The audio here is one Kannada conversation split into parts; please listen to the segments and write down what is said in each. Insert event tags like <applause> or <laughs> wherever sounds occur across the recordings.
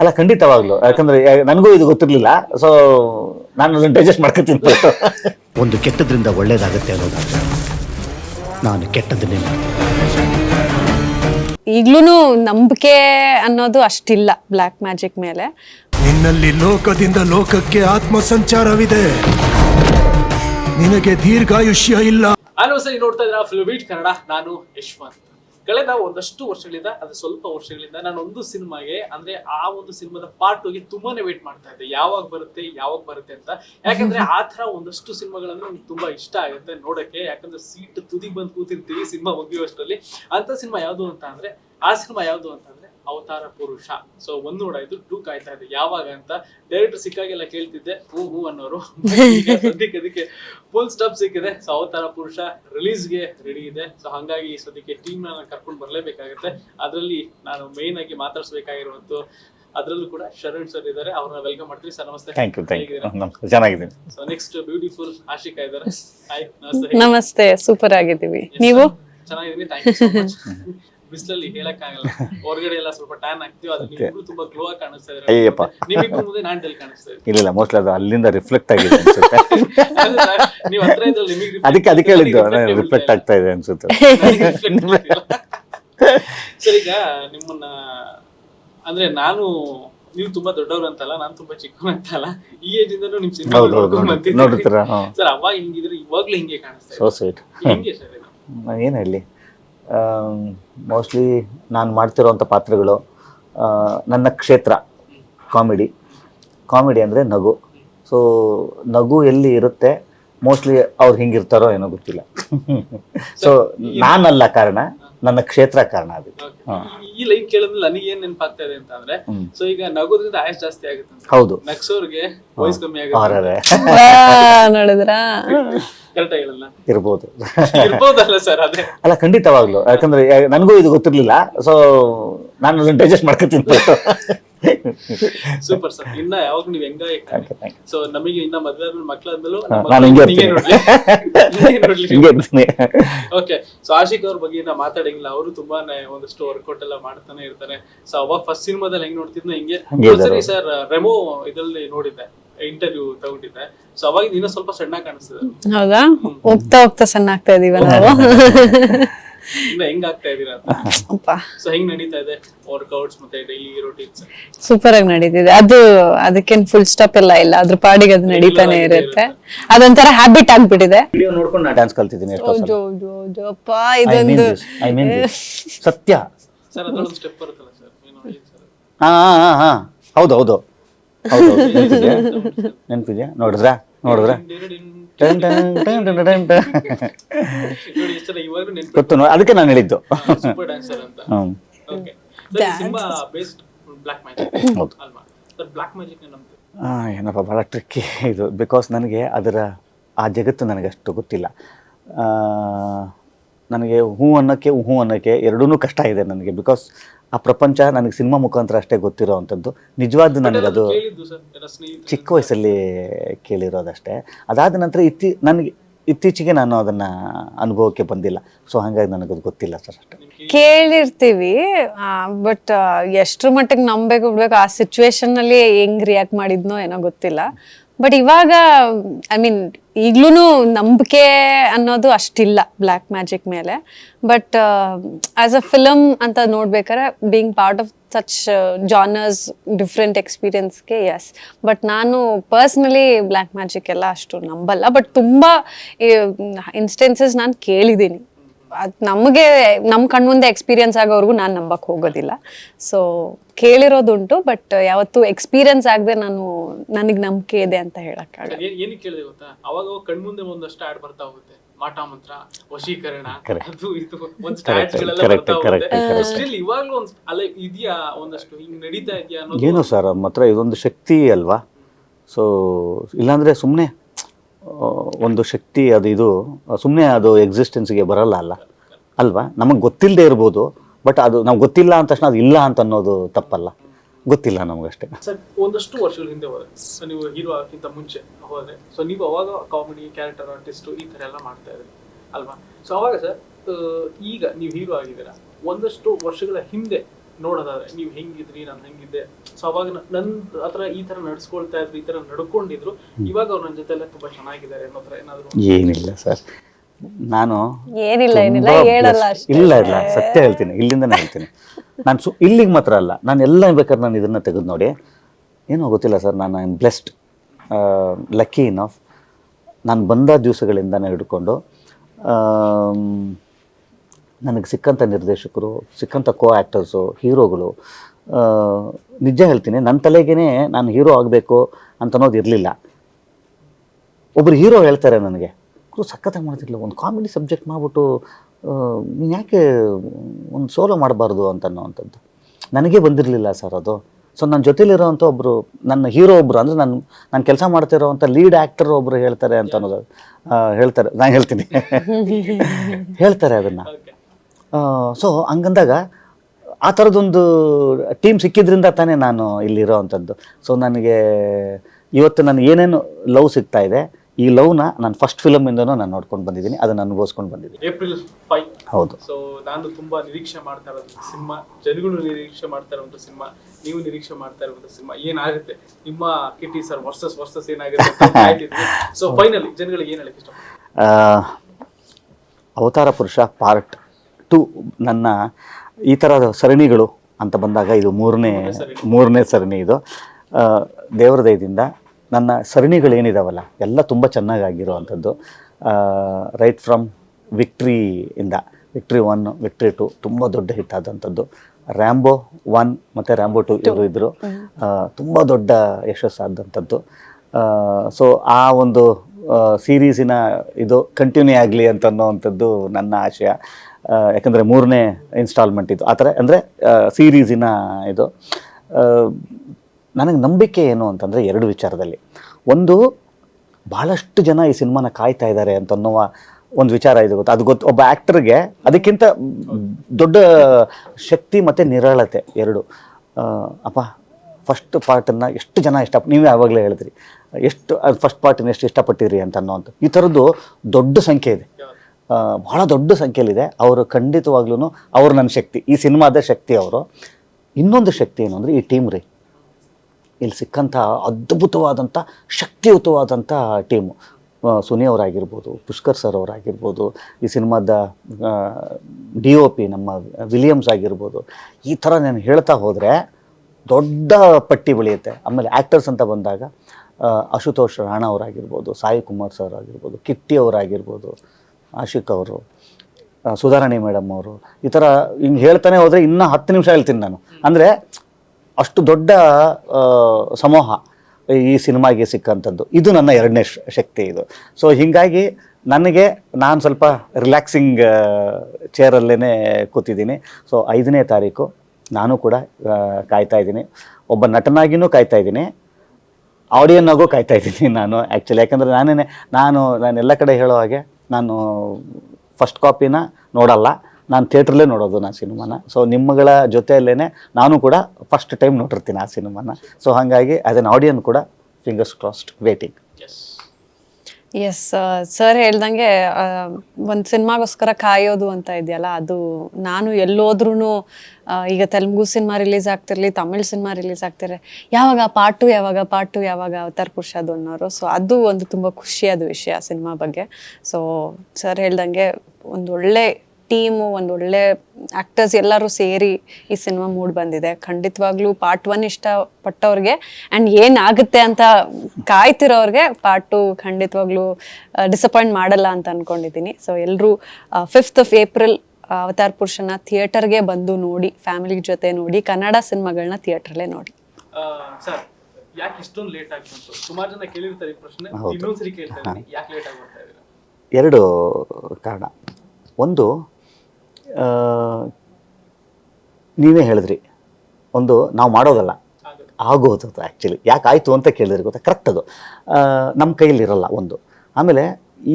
ಅಲ್ಲ ಖಂಡಿತವಾಗ್ಲು. ಯಾಕಂದ್ರೆ ನನಗೂ ಇದು ಗೊತ್ತಿರ್ಲಿಲ್ಲ. ಸೊ ನಾನು ಅದನ್ನ ಡೈಜೆಸ್ಟ್ ಮಾಡ್ಕೊತೀನಿ. ಒಂದು ಕೆಟ್ಟದ್ರಿಂದ ಒಳ್ಳೇದಾಗುತ್ತೆ ಅನ್ನೋದಾದ್ರೆ ನಾನು ಕೆಟ್ಟದನ್ನೇ ಮಾಡ್ತೀನಿ. ಈಗ್ಲೂ ನಂಬಿಕೆ ಅನ್ನೋದು ಅಷ್ಟಿಲ್ಲ ಬ್ಲ್ಯಾಕ್ ಮ್ಯಾಜಿಕ್ ಮೇಲೆ. ನಿನ್ನಲ್ಲಿ ಲೋಕದಿಂದ ಲೋಕಕ್ಕೆ ಆತ್ಮ ಸಂಚಾರವಿದೆ ನಿನಗೆ ದೀರ್ಘಾಯುಷ್ಯ ಇಲ್ಲ. ಹಲೋ ಸರಿ ನೋಡ್ತಾ ಇದ್ದೀರಾ ಫುಲ್ ಬೀಟ್ ಕನ್ನಡ ನಾನು ಯಶ್ವಂತ್. ಕಳೆದ ಒಂದಷ್ಟು ವರ್ಷಗಳಿಂದ, ಅದು ಸ್ವಲ್ಪ ವರ್ಷಗಳಿಂದ ನಾನು ಒಂದು ಸಿನಿಮಾಗೆ, ಅಂದ್ರೆ ಆ ಒಂದು ಸಿನಿಮಾದ ಪಾರ್ಟ್ ಹೋಗಿ ತುಂಬಾನೇ ವೇಟ್ ಮಾಡ್ತಾ ಇದ್ದೆ. ಯಾವಾಗ ಬರುತ್ತೆ ಯಾವಾಗ ಬರುತ್ತೆ ಅಂತ. ಯಾಕಂದ್ರೆ ಆ ತರ ಒಂದಷ್ಟು ಸಿನಿಮಾಗಳನ್ನು ನಂಗೆ ತುಂಬಾ ಇಷ್ಟ ಆಗುತ್ತೆ ನೋಡಕ್ಕೆ. ಯಾಕಂದ್ರೆ ಸೀಟ್ ತುದಿ ಬಂದು ಕೂತಿರ್ತೀವಿ ಸಿನಿಮಾ ಮುಗಿಯುವಷ್ಟರಲ್ಲಿ. ಅಂತ ಸಿನಿಮಾ ಯಾವುದು ಅಂತ ಅಂದ್ರೆ ಆ ಸಿನಿಮಾ ಯಾವುದು ಅಂತಂದ್ರೆ ಅವತಾರ ಪುರುಷ. ಸೊ ಒಂದ್ ಇದು ಟೂ ಕಾಯ್ತಾ ಇದೆ. ಯಾವಾಗ ಅಂತ ಡೈರೆಕ್ಟರ್ ಸಿಕ್ಕಾಗೆಲ್ಲ ಕೇಳ್ತಿದ್ದೆ ಹೂ ಹೂ ಅನ್ನೋರು. ಸದ್ಯಕ್ಕೆ ಅದಕ್ಕೆ ಫುಲ್ ಸ್ಟಾಪ್ ಸಿಕ್ಕಿದೆ. ಸೊ ಅವತಾರ ಪುರುಷ ರಿಲೀಸ್ಗೆ ರೆಡಿ ಇದೆ. ಸೊ ಹಂಗಾಗಿ ಈ ಸದ್ಯಕ್ಕೆ ಟೀಮ್ನ ಕರ್ಕೊಂಡು ಬರ್ಲೇಬೇಕಾಗತ್ತೆ. ಅದರಲ್ಲಿ ನಾನು ಮೇನ್ ಆಗಿ ಮಾತಾಡ್ಸ್ಬೇಕಾಗಿರುವಂತ ಅದರಲ್ಲೂ ಕೂಡ ಶರಣ್ ಸರ್ ಇದ್ದಾರೆ ಅವ್ರನ್ನ ವೆಲ್ಕಮ್ ಮಾಡ್ತೀವಿ. ಸರ್ ನಮಸ್ತೆ. ಥ್ಯಾಂಕ್ ಯು ಥ್ಯಾಂಕ್ ಯು ನಮಸ್ತೆ ಚೆನ್ನಾಗಿದ್ದೀನಿ ಸೊ ನೆಕ್ಸ್ಟ್ ಬ್ಯೂಟಿಫುಲ್ ಆಶಿಕಾ ಇದ್ದಾರೆ. ಹಾಯ್ ನಮಸ್ತೆ. ನಮಸ್ತೆ ಸೂಪರ್ ಆಗಿದ್ದೀವಿ. ನೀವು? ಚೆನ್ನಾಗಿದ್ದೀನಿ. ಥ್ಯಾಂಕ್ <laughs> ಯು ಸೊ ಹೇಳಕ್ ಆಗಲ್ಲ ಹೊರಗಡೆ ಎಲ್ಲ ಸ್ವಲ್ಪ ಟ್ಯಾನ್ ಆಗ್ತೀವಿ ಅದು ನೀವು ತುಂಬಾ ಗ್ಲೋ ಆಗಿ ಕಾಣಿಸ್ತಾ ಇದ್ರೆ ಅಯ್ಯಪ್ಪ. ನಿಮಗೆ ಮುಂದೆ ನಾನ್ ಡೆಲ್ ಕಾಣಿಸ್ತಾ ಇದ್ದೀನಿ ಇಲ್ಲ ಮೋಸ್ಟ್ಲಿ ಅದು ಅಲ್ಲಿಂದ ರಿಫ್ಲೆಕ್ಟ್ ಆಗಿದೆ ಅನ್ಸುತ್ತೆ. <laughs> ನೀವು ಹತ್ರ ಇದ್ದಲ್ಲಿ ನಿಮಗೆ ಅದಕ್ಕೆ ಅದಕ್ಕೆ ಹೇಳಿದ್ದು ರಿಫ್ಲೆಕ್ಟ್ ಆಗ್ತಾ ಇದೆ ಅನ್ಸುತ್ತೆ. <laughs> <laughs> ಸರಿಗ ಸರ್ ಈಗ ನಿಮ್ಮನ್ನ ಅಂದ್ರೆ ನಾನು ನೀವು ತುಂಬಾ ದೊಡ್ಡವ್ರು ಅಂತಲ್ಲ ನಾನು ತುಂಬಾ ಚಿಕ್ಕವನು ಅಂತಲ್ಲ ಈ ಏಜ್ ಇಂದನೂ ನಿಮ್ ಸಿನಿಮಾ ನೋಡ್ತೀರಾ? ಸರ್ ಅವಾಗ ಹಿಂಗಿದ್ರೆ ಇವಾಗ್ಲೂ ಹಿಂಗೆ ಕಾಣಿಸ್ತಾ ಸೊ ಸ್ವೀಟ್ ಹಿಂಗೆ ಸರ್ ಏನು ಹೇಳಿ? ಮೋಸ್ಟ್ಲಿ ನಾನು ಮಾಡ್ತಿರೋವಂಥ ಪಾತ್ರಗಳು ನನ್ನ ಕ್ಷೇತ್ರ ಕಾಮಿಡಿ ಕಾಮಿಡಿ ಅಂದರೆ ನಗು. ಸೊ ನಗು ಎಲ್ಲಿ ಇರುತ್ತೆ? ಮೋಸ್ಟ್ಲಿ ಅವ್ರು ಹಿಂಗಿರ್ತಾರೋ ಏನೋ ಗೊತ್ತಿಲ್ಲ. ಸೊ ನಾನಲ್ಲ ಕಾರಣ ನನ್ನ ಕ್ಷೇತ್ರ ಕಾರಣ ಅದು. ಈ- ಲೈನ್ ಕೇಳಿದ್ಮೇಲೆ ನನಗೆ ಏನ್ ನೆನಪಾಗ್ತಾ ಇದೆ ಅಂತ ಅಂದ್ರೆ ಸೊ ಈಗ ನಗೋದ್ರಿಂದ ಆಯಸ್ ಜಾಸ್ತಿ ಆಗುತ್ತೆ. ಹೌದು. ನಗ್ಸೋರ್ಗೆ ವಯಸ್ಸು ಕಮ್ಮಿ ಆಗುತ್ತೆ. ನೋಡಿದ್ರ? ನೋಡಿದ್ರಾ ಕರೆಕ್ಟ್ ಹೇಳಲ್ಲ. ಇರ್ಬೋದು. ಇರ್ಬೋದಲ್ಲ ಸರ್ ಅದೇ. ಅಲ್ಲ ಖಂಡಿತವಾಗ್ಲು. ಯಾಕಂದ್ರೆ ನನಗೂ ಇದು ಗೊತ್ತಿರ್ಲಿಲ್ಲ. ಸೊ ನಾನು ಅದನ್ನ ಡೈಜೆಸ್ಟ್ ಮಾಡ್ಕೊತೀನಿ. ಸೂಪರ್ ಸರ್ <laughs> ಇನ್ನ ಯಾವಾಗ ನೀವ್ ಹೆಂಗ ಸೊ ನಮಗೆ ಇನ್ನ ಮದ್ವೆ ಆದ್ಮೇಲೆ ಮಕ್ಳಾದ್ಮೇಲೂ ನಾನು ಹಿಂಗೆ ಇರ್ತೀನಿ. <laughs> ಹಿಂಗೆ ಇರ್ತೀನಿ. <laughs> ಓಕೆ ಸೊ ಆಶಿಕ್ ಅವ್ರ ಬಗ್ಗೆ ನಾ ಮಾತಾಡಂಗಿಲ್ಲ. ಅವರು ತುಂಬಾನೇ ಒಂದಷ್ಟು ವರ್ಕೌಟ್ ಎಲ್ಲ ಮಾಡ್ತಾನೆ ಇರ್ತಾರೆ. ಸೊ ಅವಾಗ ಫಸ್ಟ್ ಸಿನಿಮಾದಲ್ಲಿ ಹೆಂಗ್ ನೋಡ್ತಿದ್ನ ಹಿಂಗೆ. ಸರಿ ಸರ್ ರೆಮೋ ಇದ್ರಲ್ಲಿ ನೋಡಿದ್ದೆ. ಇಂಟರ್ವ್ಯೂ ತಗೊಂಡಿದ್ದೆ. ಸೊ ಅವಾಗ ಇನ್ನೂ ಸ್ವಲ್ಪ ಸಣ್ಣ ಕಾಣಿಸ್ತದೆ. ಹೌದಾ? ಹೋಗ್ತಾ ಹೋಗ್ತಾ ಸಣ್ಣ ಆಗ್ತಾ ಇದೀವ ನಾವು. ಹೆಂಗ್ ಆಗ್ತಾ ಇದೀರಾ ಅಂತ? ಅಪ್ಪ. ಸೊ ಹೆಂಗ್ ನಡೀತಾ ಇದೆ ವರ್ಕೌಟ್ಸ್ ಮತ್ತೆ ಡೈಲಿ ರೋಟೀನ್ಸ್ ಸೂಪರ್ ಆಗಿ ನಡೀತಿದೆ. ಅದು ಅದಕ್ಕೇನ್ ಫುಲ್ ಸ್ಟಾಪ್ ಎಲ್ಲ ಇಲ್ಲ. ಅದ್ರ ಪಾಡಿಗೆ ಅದು ನಡೀತಾನೆ ಇರುತ್ತೆ. ಅದೊಂಥರ ಹ್ಯಾಬಿಟ್ ಆಗ್ಬಿಟ್ಟಿದೆ. ವಿಡಿಯೋ ನೋಡ್ಕೊಂಡು ನಾನು ಡ್ಯಾನ್ಸ್ ಕಲ್ತಿದ್ದೀನಿ ಎಷ್ಟೋ ಸಲ. ಜೋ ಜೋ ಜೋ ಅಪ್ಪ I mean ಇದೊಂದು this, I mean this. ಸತ್ಯ. ಸರ್ ಅದ್ರೊಂದು ಸ್ಟೆಪ್ ಬರುತ್ತಲ್ಲ ಸರ್ ನೋಡಿ ಸರ್ ಹಾ ಹಾ ಹಾ ಹೌದು ಹೌದು. ಹೌದು ಹೌದು. ನೆನ್ಪಿದ್ಯಾ? ನೆನ್ಪಿದ್ಯಾ? ನೋಡಿದ್ರಾ? ನೋಡಿದ್ರಾ? ಟನ್ ಟನ್ ಟನ್ ಟನ್ ಟನ್ ಟನ್. ನೋಡಿ ಎಷ್ಟು ಚೆನ್ನಾಗಿ ಇವಾಗಲೂ ನೆನ್ಪು ಗೊತ್ತು ನೋ- ಅದಕ್ಕೆ ನಾನು ಹೇಳಿದ್ದು. ಸೂಪರ್ ಡ್ಯಾನ್ಸರ್ ಅಂತ. ಹ್ಮ್. Okay cinema based black magic ಹೌದು. ಅಲ್ವಾ? ಸರ್ ಬ್ಲಾಕ್ ಮ್ಯಾಜಿಕ್ ನಮ್ದು ಆ, ಏನಪ್ಪ ಭಾಳ ಟ್ರಿಕ್ಕಿ ಇದು. ಬಿಕಾಸ್ ನನಗೆ ಅದರ ಆ ಜಗತ್ತು ನನಗೆ ಅಷ್ಟು ಗೊತ್ತಿಲ್ಲ. ಆ, ನನಗೆ ಹೂ ಅನ್ನೋಕ್ಕೆ ಹೂ ಅನ್ನೋಕ್ಕೆ ಎರಡೂ ಕಷ್ಟ ಇದೆ ನನಗೆ ಬಿಕಾಸ್ ಆ ಪ್ರಪಂಚ ನನಗೆ ಸಿನಿಮಾ ಮುಖಾಂತರ ಅಷ್ಟೇ ಗೊತ್ತಿರೋ ಅಂಥದ್ದು ನಿಜವಾದ ನನಗೆ ಅದು ಕೇಳಿದ್ದು ಸರ್ ಎಲ್ಲ ಸ್ನೇಹಿತರು ಚಿಕ್ಕ ವಯಸ್ಸಲ್ಲಿ ಕೇಳಿರೋದಷ್ಟೇ. ಅದಾದ ನಂತರ ಇತ್ತಿ ನನಗೆ ಇತ್ತೀಚೆಗೆ ನಾನು ಅದನ್ನು ಅನುಭವಕ್ಕೆ ಬಂದಿಲ್ಲ. ಸೊ ಹಾಗಾಗಿ ನನಗದು ಗೊತ್ತಿಲ್ಲ ಸರ್ ಅಷ್ಟೇ. ಕೇಳಿರ್ತೀವಿ ಬಟ್ ಎಷ್ಟ್ರ ಮಟ್ಟಿಗೆ ನಂಬಬೇಕು ಬಿಡ್ಬೇಕು? ಆ ಸಿಚುವೇಶನ್ ಅಲ್ಲಿ ಹೆಂಗ್ ರಿಯಾಕ್ಟ್ ಮಾಡಿದ್ನೋ ಏನೋ ಗೊತ್ತಿಲ್ಲ. ಬಟ್ ಇವಾಗ ಐ ಮೀನ್ ಈಗ್ಲೂ ನಂಬಿಕೆ ಅನ್ನೋದು ಅಷ್ಟಿಲ್ಲ ಬ್ಲ್ಯಾಕ್ ಮ್ಯಾಜಿಕ್ ಮೇಲೆ. ಬಟ್ ಆಸ್ ಅ ಫಿಲಮ್ ಅಂತ ನೋಡ್ಬೇಕಾದ್ರೆ being part of such genres different ಎಕ್ಸ್ಪೀರಿಯನ್ಸ್ಗೆ yes but ನಾನು ಪರ್ಸ್ನಲಿ ಬ್ಲ್ಯಾಕ್ ಮ್ಯಾಜಿಕ್ ಎಲ್ಲ ಅಷ್ಟು ನಂಬಲ್ಲ. ಬಟ್ ತುಂಬ ಇನ್ಸ್ಟೆನ್ಸಸ್ ನಾನು ಕೇಳಿದ್ದೀನಿ. ಅದ್ ನಮಗೆ ನಮ್ಮ ಕಣ್ಮುಂದೆ ಎಕ್ಸ್ಪೀರಿಯನ್ಸ್ ಆಗೋವರೆಗೂ ನಾನು ನಂಬಕ್ಕೆ ಹೋಗೋದಿಲ್ಲ. ಸೊ ಕೇಳಿರೋದುಂಟು ಬಟ್ ಯಾವತ್ತು ಎಕ್ಸ್ಪೀರಿಯನ್ಸ್ ಆಗದೆ ನಾನು ನನಗೆ ನಂಬಿಕೆ ಇದೆ ಅಂತ ಹೇಳಕ್ಕಾಗಲ್ಲ ಏನ್- ಏನಕ್ಕೆ ಕೇಳಿದೆ ಗೊತ್ತಾ? ಅವಾಗ ಕಣ್ಮುಂದೆ ಒಂದಷ್ಟು ಆಡ್ ಬರ್ತಾ ಹೋಗುತ್ತೆ. ಮಾಟ ಮಂತ್ರ ವಶೀಕರಣ Correct. ಅದು ಇದು ಒಂದ್ Correct, ಸ್ಟಾಟ್ಸ್ ಗಳೆಲ್ಲ correct, ಬರ್ತಾ correct, ಹೋಗುತ್ತೆ correct. ಸ್ಟಿಲ್ ಇವಾಗ್ಲೂ ಒಂದ್ ಅಲ್ಲ ಇದೆಯಾ ಒಂದಷ್ಟು? ಹಿಂಗ್ ನಡೀತಾ ಇದೆಯಾ ಅನ್ನೋದು? ಏನು ಸರ್ ನಮ್ಮ ಹತ್ರ ಇದೊಂದು ಶಕ್ತಿ ಅಲ್ವಾ? ಸೊ ಇಲ್ಲಾಂದರೆ ಸುಮ್ಮನೆ ಒಂದು ಶಕ್ತಿ, ಅದು ಇದು ಸುಮ್ಮನೆ ಅದು ಎಕ್ಸಿಸ್ಟೆನ್ಸ್ಗೆ ಬರಲ್ಲ ಅಲ್ಲ? ಅಲ್ವಾ? ನಮಗೆ ಗೊತ್ತಿಲ್ಲದೆ ಇರ್ಬೋದು, ಬಟ್ ಅದು ನಮ್ಗೆ ಗೊತ್ತಿಲ್ಲ ಅಂದ ತಕ್ಷಣ ಅದು ಇಲ್ಲ ಅಂತ ಅನ್ನೋದು ತಪ್ಪಲ್ಲ. ಗೊತ್ತಿಲ್ಲ ನಮಗಷ್ಟೇ. ಸರ್, ಒಂದಷ್ಟು ವರ್ಷಗಳ ಹಿಂದೆ ನೀವು ಹೀರೋ ಆಗೋಕ್ಕಿಂತ ಮುಂಚೆ ಹೋದ್ರೆ ಸೊ ನೀವು ಅವಾಗ ಕಾಮಿಡಿ ಕ್ಯಾರೆಕ್ಟರ್ ಆರ್ಟಿಸ್ಟ್ ಈ ಥರ ಎಲ್ಲ ಮಾಡ್ತಾ ಇದ್ರಿ, ಅಲ್ವಾ? ಸೊ ಅವಾಗ ಸರ್ ಈಗ ನೀವು ಹೀರೋ ಆಗಿದ್ದೀರಾ. ಒಂದಷ್ಟು ವರ್ಷಗಳ ಹಿಂದೆ ನೋಡೋದಾದ್ರೆ ನೀವು ಹೆಂಗಿದ್ರಿ? ನಾನು ಹೆಂಗಿದ್ದೆ? ಸೊ ಅವಾಗ ನನ್ ಹತ್ರ ಈ ತರ ನಡ್ಸ್ಕೊಳ್ತಾ ಇದ್ರು ಈ ತರ ನಡ್ಕೊಂಡಿದ್ರು. ಇವಾಗ ಅವ್ರ ನನ್ನ ಜೊತೆ ಎಲ್ಲ ತುಂಬಾ ಚೆನ್ನಾಗಿದ್ದಾರೆ ಅನ್ನೋ ತರ ಏನಾದ್ರು ಏನಿಲ್ಲ ಸರ್. ನಾನು ಏನಿಲ್ಲ ಏನಿಲ್ಲ ತುಂಬಾ ಹೇಳಲ್ಲ blessed. ಅಷ್ಟೇ. ಇಲ್ಲ ಇಲ್ಲ ಸತ್ಯ ಹೇಳ್ತೀನಿ. ಇಲ್ಲಿಂದನೇ ಹೇಳ್ತೀನಿ. ನಾನು ಸು ಇಲ್ಲಿಗೆ ಮಾತ್ರ ಅಲ್ಲ ನಾನು ಎಲ್ಲ ಬೇಕಾದ್ರೆ ನಾನು ಇದನ್ನ ತೆಗೆದು ನೋಡಿ. ಏನೋ ಗೊತ್ತಿಲ್ಲ ಸರ್ ನಾನು I am blessed lucky of ನಾನು ಬಂದ ದಿವಸಗಳಿಂದನೇ ಹಿಡ್ಕೊಂಡು ನನಗೆ ಸಿಕ್ಕಂಥ ನಿರ್ದೇಶಕರು ಸಿಕ್ಕಂಥ ಕೋ ಆ್ಯಕ್ಟರ್ಸು ಹೀರೋಗಳು ನಿಜ ಹೇಳ್ತೀನಿ ನನ್ನ ತಲೆಗೇ ನಾನು ಹೀರೋ ಆಗಬೇಕು ಅಂತ ಅನ್ನೋದು ಇರಲಿಲ್ಲ. ಒಬ್ಬರು ಹೀರೋ ಹೇಳ್ತಾರೆ ನನಗೆ ಸಖತ್ತಾಗಿ ಮಾಡ್ತಿರ್ಲಿಲ್ಲ ಒಂದು ಕಾಮಿಡಿ ಸಬ್ಜೆಕ್ಟ್ ಮಾಡಿಬಿಟ್ಟು ನೀನು ಯಾಕೆ ಒಂದು ಸೋಲೋ ಮಾಡಬಾರ್ದು ಅಂತ ಅಂಥದ್ದು ನನಗೆ ಬಂದಿರಲಿಲ್ಲ ಸರ್ ಅದು. ಸೊ ನನ್ನ ಜೊತೆಲಿರೋವಂಥ ಒಬ್ಬರು ನನ್ನ ಹೀರೋ ಒಬ್ಬರು ಅಂದರೆ ನಾನು ನಾನು ಕೆಲಸ ಮಾಡ್ತಿರೋವಂಥ ಲೀಡ್ ಆ್ಯಕ್ಟರ್ ಒಬ್ಬರು ಹೇಳ್ತಾರೆ ಅಂತ ಅನ್ನೋದು ಹೇಳ್ತಾರೆ ನಾನು ಹೇಳ್ತೀನಿ. <laughs> ಹೇಳ್ತಾರೆ ಅದನ್ನು. ಸೊ ಹಂಗಂದಾಗ ಆ ಥರದೊಂದು ಟೀಮ್ ಸಿಕ್ಕಿದ್ರಿಂದ ತಾನೇ ನಾನು ಇಲ್ಲಿರೋ ಅಂಥದ್ದು ಸೊ ನನಗೆ ಇವತ್ತು ನನಗೆ ಏನೇನು ಲವ್ ಸಿಗ್ತಾ ಇದೆ ಈ ಲವ್ನ ನಾನು ಫಸ್ಟ್ ಫಿಲಮಿಂದನೂ ನಾನು ನೋಡ್ಕೊಂಡು ಬಂದಿದ್ದೀನಿ ಅದನ್ನು ಅನುಭವಿಸ್ಕೊಂಡು ಬಂದಿದ್ದೀನಿ. ಏಪ್ರಿಲ್ ಫೈವ್ ಹೌದು. ಸೊ ನಾನು ತುಂಬಾ ನಿರೀಕ್ಷೆ ಮಾಡ್ತಾ ಇರೋದು ಸಿನಿಮಾ ಜನಗಳು ನಿರೀಕ್ಷೆ ಮಾಡ್ತಾ ಇರುವಂತ ಸಿನಿಮಾ ನೀವು ನಿರೀಕ್ಷೆ ಮಾಡ್ತಾ ಇರುವಂತ ಸಿನಿಮಾ ಏನಾಗುತ್ತೆ? ನಿಮ್ಮ ಕಿಟಿ ಸರ್ ವರ್ಸಸ್ ವರ್ಸಸ್ ಏನಾಗುತ್ತೆ ಸೊ ಫೈನಲಿ <laughs> ಜನಗಳಿಗೆ ಏನ್ ಹೇಳಕ್ ಇಷ್ಟ ಅವತಾರ ಪುರುಷ ಪಾರ್ಟ್ ಟು ನನ್ನ ಈ ಥರದ ಸರಣಿಗಳು ಅಂತ ಬಂದಾಗ ಇದು ಮೂರನೇ ಮೂರನೇ ಸರಣಿ. ಇದು. ದೇವರ ದಯದಿಂದ ನನ್ನ ಸರಣಿಗಳೇನಿದಾವಲ್ಲ ಎಲ್ಲ ತುಂಬ ಚೆನ್ನಾಗಾಗಿರುವಂಥದ್ದು. ರೈಟ್ ಫ್ರಮ್ ವಿಕ್ಟ್ರಿಯಿಂದ ವಿಕ್ಟ್ರಿ ಒನ್ ವಿಕ್ಟ್ರಿ ಟು ತುಂಬ ದೊಡ್ಡ ಹಿಟ್ ಆದಂಥದ್ದು. ರ್ಯಾಂಬೋ ಒನ್ ಮತ್ತು ರ್ಯಾಂಬೋ ಟು ಇವರು ಇದ್ದರು ತುಂಬ ದೊಡ್ಡ ಯಶಸ್ಸಾದಂಥದ್ದು. ಸೊ ಆ ಒಂದು ಸೀರೀಸಿನ ಇದು ಕಂಟಿನ್ಯೂ ಆಗಲಿ ಅಂತ ಅನ್ನೋವಂಥದ್ದು ನನ್ನ ಆಶಯ. ಯಾಕಂದರೆ ಮೂರನೇ ಇನ್ಸ್ಟಾಲ್ಮೆಂಟ್ ಇದು. ಆ ಥರ, ಅಂದರೆ ಸೀರೀಸಿನ ಇದು. ನನಗೆ ನಂಬಿಕೆ ಏನು ಅಂತಂದರೆ ಎರಡು ವಿಚಾರದಲ್ಲಿ. ಒಂದು ಭಾಳಷ್ಟು ಜನ ಈ ಸಿನಿಮಾನ ಕಾಯ್ತಾ ಇದ್ದಾರೆ ಅಂತ ಅನ್ನುವ ಒಂದು ವಿಚಾರ ಇದು ಗೊತ್ತು? ಅದು ಗೊತ್ತು ಒಬ್ಬ ಆ್ಯಕ್ಟರ್ಗೆ ಅದಕ್ಕಿಂತ ದೊಡ್ಡ ಶಕ್ತಿ ಮತ್ತು ನಿರಳತೆ ಎರಡು. ಅಪ್ಪ ಫಸ್ಟ್ ಪಾರ್ಟನ್ನು ಎಷ್ಟು ಜನ ಇಷ್ಟ, ನೀವೇ ಆವಾಗಲೇ ಹೇಳಿದ್ರಿ. ಎಷ್ಟು ಫಸ್ಟ್ ಪಾರ್ಟನ್ನು ಎಷ್ಟು ಇಷ್ಟಪಟ್ಟಿರಿ ಅಂತ ಅನ್ನೋವಂಥ ಈ ಥರದ್ದು ದೊಡ್ಡ ಸಂಖ್ಯೆ ಇದೆ. ಬಹಳ ದೊಡ್ಡ ಸಂಖ್ಯೆಯಲ್ಲಿದೆ. ಅವರು ಖಂಡಿತವಾಗ್ಲೂ ಅವರು ನನ್ನ ಶಕ್ತಿ. ಈ ಸಿನಿಮಾದ ಶಕ್ತಿ ಅವರು. ಇನ್ನೊಂದು ಶಕ್ತಿ ಏನು ಅಂದರೆ ಈ ಟೀಮ್ ರೀ. ಇಲ್ಲಿ ಸಿಕ್ಕಂಥ ಅದ್ಭುತವಾದಂಥ, ಶಕ್ತಿಯುತವಾದಂಥ ಟೀಮು. ಸುನಿ ಅವರಾಗಿರ್ಬೋದು, ಪುಷ್ಕರ್ ಸರ್ ಅವರಾಗಿರ್ಬೋದು, ಈ ಸಿನಿಮಾದ ಡಿ ಒ ಪಿ ನಮ್ಮ ವಿಲಿಯಮ್ಸ್ ಆಗಿರ್ಬೋದು. ಈ ಥರ ನಾನು ಹೇಳ್ತಾ ಹೋದರೆ ದೊಡ್ಡ ಪಟ್ಟಿ ಬೆಳೆಯುತ್ತೆ. ಆಮೇಲೆ ಆ್ಯಕ್ಟರ್ಸ್ ಅಂತ ಬಂದಾಗ ಅಶುತೋಷ್ ರಾಣಾ ಅವರಾಗಿರ್ಬೋದು, ಸಾಯಿ ಕುಮಾರ್ ಸರ್ ಆಗಿರ್ಬೋದು, ಕಿಟ್ಟಿ ಅವರಾಗಿರ್ಬೋದು ಆಶಿಕ್ ಅವರು ಸುಧಾರಾಣಿ ಮೇಡಮ್ ಅವರು, ಈ ಥರ ಹಿಂಗೆ ಹೇಳ್ತಾನೆ ಹೋದರೆ ಇನ್ನೂ ಹತ್ತು ನಿಮಿಷ ಹೇಳ್ತೀನಿ ನಾನು. ಅಂದರೆ ಅಷ್ಟು ದೊಡ್ಡ ಸಮೂಹ ಈ ಸಿನಿಮಾಗೆ ಸಿಕ್ಕಂಥದ್ದು ಇದು ನನ್ನ ಎರಡನೇ ಶಕ್ತಿ ಇದು. ಸೊ ಹೀಗಾಗಿ ನನಗೆ ನಾನು ಸ್ವಲ್ಪ ರಿಲ್ಯಾಕ್ಸಿಂಗ್ ಚೇರಲ್ಲೇ ಕೂತಿದ್ದೀನಿ. ಸೊ ಐದನೇ ತಾರೀಕು ನಾನು ಕೂಡ ಕಾಯ್ತಾ ಇದ್ದೀನಿ. ಒಬ್ಬ ನಟನಾಗಿನೂ ಕಾಯ್ತಾ ಇದ್ದೀನಿ. ಆಡಿಯನ್ನಾಗೂ ಕಾಯ್ತಾ ಇದ್ದೀನಿ ನಾನು ಆ್ಯಕ್ಚುಲಿ ಯಾಕಂದರೆ ನಾನೇ ನಾನು ನಾನು ಎಲ್ಲ ಕಡೆ ಹೇಳೋ ಹಾಗೆ ನಾನು ಫಸ್ಟ್ ಕಾಪಿನ ನೋಡಲ್ಲ. ನಾನು ಥಿಯೇಟ್ರಲ್ಲೇ ನೋಡೋದು ನಾನು ಸಿನಿಮಾನ. ಸೊ ನಿಮ್ಮಗಳ ಜೊತೆಯಲ್ಲೇ ನಾನು ಕೂಡ ಫಸ್ಟ್ ಟೈಮ್ ನೋಡಿರ್ತೀನಿ ಆ ಸಿನಿಮಾನ. ಸೊ ಹಾಗಾಗಿ ಆ್ಯಸ್ ಅನ್ ಆಡಿಯನ್ ಕೂಡ fingers crossed waiting yes sir ಹೇಳ್ದಂಗೆ ಒಂದು ಸಿನಿಮಾಗೋಸ್ಕರ ಕಾಯೋದು ಅಂತ ಇದೆಯಲ್ಲ, ಅದು ನಾನು ಎಲ್ಲೋದ್ರೂ ಈಗ ತೆಲುಗು ಸಿನಿಮಾ ರಿಲೀಸ್ ಆಗ್ತಿರ್ಲಿ, ತಮಿಳ್ ಸಿನಿಮಾ ರಿಲೀಸ್ ಆಗ್ತಿರಲಿ, ಯಾವಾಗ ಪಾರ್ಟು ಯಾವಾಗ ಪಾರ್ಟು ಯಾವಾಗ ಅವತಾರ್ ಪುರುಷದು ಅನ್ನೋರು. ಸೊ ಅದು ಒಂದು ತುಂಬ ಖುಷಿಯಾದ ವಿಷಯ ಸಿನಿಮಾ ಬಗ್ಗೆ. ಸೊ ಸರ್ ಹೇಳ್ದಂಗೆ, ಒಂದು ಒಳ್ಳೆ ಟೀಮು ಒಂದು ಒಳ್ಳೆ ಆ್ಯಕ್ಟರ್ಸ್ ಎಲ್ಲರೂ ಸೇರಿ ಈ ಸಿನಿಮಾ ಮೂಡ್ ಬಂದಿದೆ. ಖಂಡಿತವಾಗ್ಲೂ ಪಾರ್ಟ್ ಒನ್ ಇಷ್ಟಪಟ್ಟವ್ರಿಗೆ ಆ್ಯಂಡ್ ಏನಾಗುತ್ತೆ ಅಂತ ಕಾಯ್ತಿರೋರ್ಗೆ ಪಾರ್ಟ್ ಟು ಖಂಡಿತವಾಗ್ಲೂ ಡಿಸಪಾಯಿಂಟ್ ಮಾಡಲ್ಲ ಅಂತ ಅನ್ಕೊಂಡಿದ್ದೀನಿ. ಸೊ ಎಲ್ಲರೂ ಫಿಫ್ತ್ ಆಫ್ ಏಪ್ರಿಲ್ ಅವತಾರ್ ಪುರುಷನ ಥಿಯೇಟರ್ಗೆ ಬಂದು ನೋಡಿ ಫ್ಯಾಮಿಲಿ ಜೊತೆ ನೋಡಿ ಕನ್ನಡ ಸಿನಿಮಾಗಳನ್ನ ಥಿಯೇಟ್ರಲ್ಲೇ ನೋಡಿ. ಸರ್ ಯಾಕೆ ಇಷ್ಟೊಂದು ಲೇಟ್ ಆಗಿ ಸುಮಾರು ಜನ ಕೇಳಿರ್ತಾರೆ ಈ ಪ್ರಶ್ನೆ. ಹೌದು. ಇನ್ನೊಂದ್ಸರಿ ಕೇಳ್ತಾ ಯಾಕೆ ಲೇಟ್ ಆಗಿ ಬರ್ತಾ ಎರಡು ಕಾರಣ. ಒಂದು ನೀವೇ ಹೇಳಿದ್ರಿ. ಒಂದು ನಾವು ಮಾಡೋದಲ್ಲ. ಆಗೋದು ಆ್ಯಕ್ಚುಲಿ ಯಾಕೆ ಆಯಿತು ಅಂತ ಕೇಳಿದ್ರಿ ಗೊತ್ತಾ? ಕರೆಕ್ಟ್ ಅದು. ನಮ್ಮ ಕೈಯಲ್ಲಿರಲ್ಲ ಒಂದು. ಆಮೇಲೆ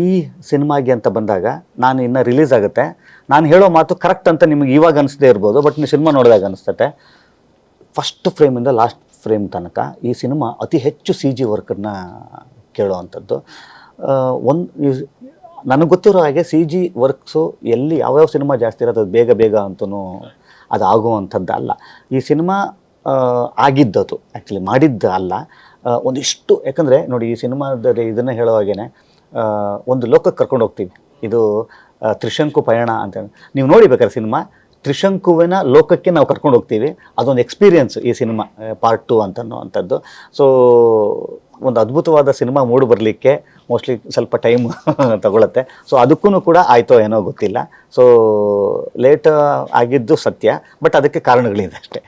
ಈ ಸಿನಿಮಾಗೆ ಅಂತ ಬಂದಾಗ ನಾನು ಇನ್ನು ರಿಲೀಸ್ ಆಗುತ್ತೆ. ನಾನು ಹೇಳೋ ಮಾತು ಕರೆಕ್ಟ್ ಅಂತ ನಿಮಗೆ ಇವಾಗ ಅನಿಸದೇ ಇರ್ಬೋದು ಬಟ್ ನೀವು ಸಿನಿಮಾ ನೋಡಿದಾಗ ಅನಿಸ್ತತೆ. ಫಸ್ಟ್ ಫ್ರೇಮಿಂದ ಲಾಸ್ಟ್ ಫ್ರೇಮ್ ತನಕ ಈ ಸಿನಿಮಾ ಅತಿ ಹೆಚ್ಚು ಸಿ ಜಿ ವರ್ಕನ್ನು ಕೇಳೋವಂಥದ್ದು ಒಂದು ನನಗೆ ಗೊತ್ತಿರೋ ಹಾಗೆ ಸಿ ಜಿ ವರ್ಕ್ಸು ಎಲ್ಲಿ ಯಾವ್ಯಾವ ಸಿನಿಮಾ ಜಾಸ್ತಿ ಇರೋದು ಬೇಗ ಬೇಗ ಅಂತೂ ಅದು ಆಗುವಂಥದ್ದು ಅಲ್ಲ. ಈ ಸಿನಿಮಾ ಆಗಿದ್ದದು ಆ್ಯಕ್ಚುಲಿ ಮಾಡಿದ್ದು ಅಲ್ಲ. ಒಂದಿಷ್ಟು ಯಾಕಂದರೆ ನೋಡಿ ಈ ಸಿನಿಮಾದ ಇದನ್ನು ಹೇಳುವಾಗೇನೆ ಆ, ಒಂದು ಲೋಕಕ್ಕೆ ಕರ್ಕೊಂಡು ಹೋಗ್ತೀವಿ. ಇದು ತ್ರಿಶಂಕು ಪಯಣ ಅಂತ ನೀವು ನೋಡಿ ಬೇಕಾದ್ರೆ ಸಿನಿಮಾ ತ್ರಿಶಂಕುವಿನ ಲೋಕಕ್ಕೆ ನಾವು ಕರ್ಕೊಂಡು ಹೋಗ್ತೀವಿ. ಅದೊಂದು ಎಕ್ಸ್ಪೀರಿಯನ್ಸ್ ಈ ಸಿನಿಮಾ ಪಾರ್ಟ್ ಟು ಅಂತನ್ನುವಂಥದ್ದು ಸೊ ಒಂದು ಅದ್ಭುತವಾದ ಸಿನಿಮಾ ಮೂಡಿ ಬರಲಿಕ್ಕೆ ಮೋಸ್ಟ್ಲಿ ಸ್ವಲ್ಪ ಟೈಮ್ <laughs> ತಗೊಳತ್ತೆ. ಸೊ ಅದಕ್ಕೂ ಕೂಡ ಆಯಿತೋ ಏನೋ ಗೊತ್ತಿಲ್ಲ. ಸೊ ಲೇಟ್ ಆಗಿದ್ದು ಸತ್ಯ ಬಟ್ ಅದಕ್ಕೆ ಕಾರಣಗಳಿದೆ ಅಷ್ಟೇ.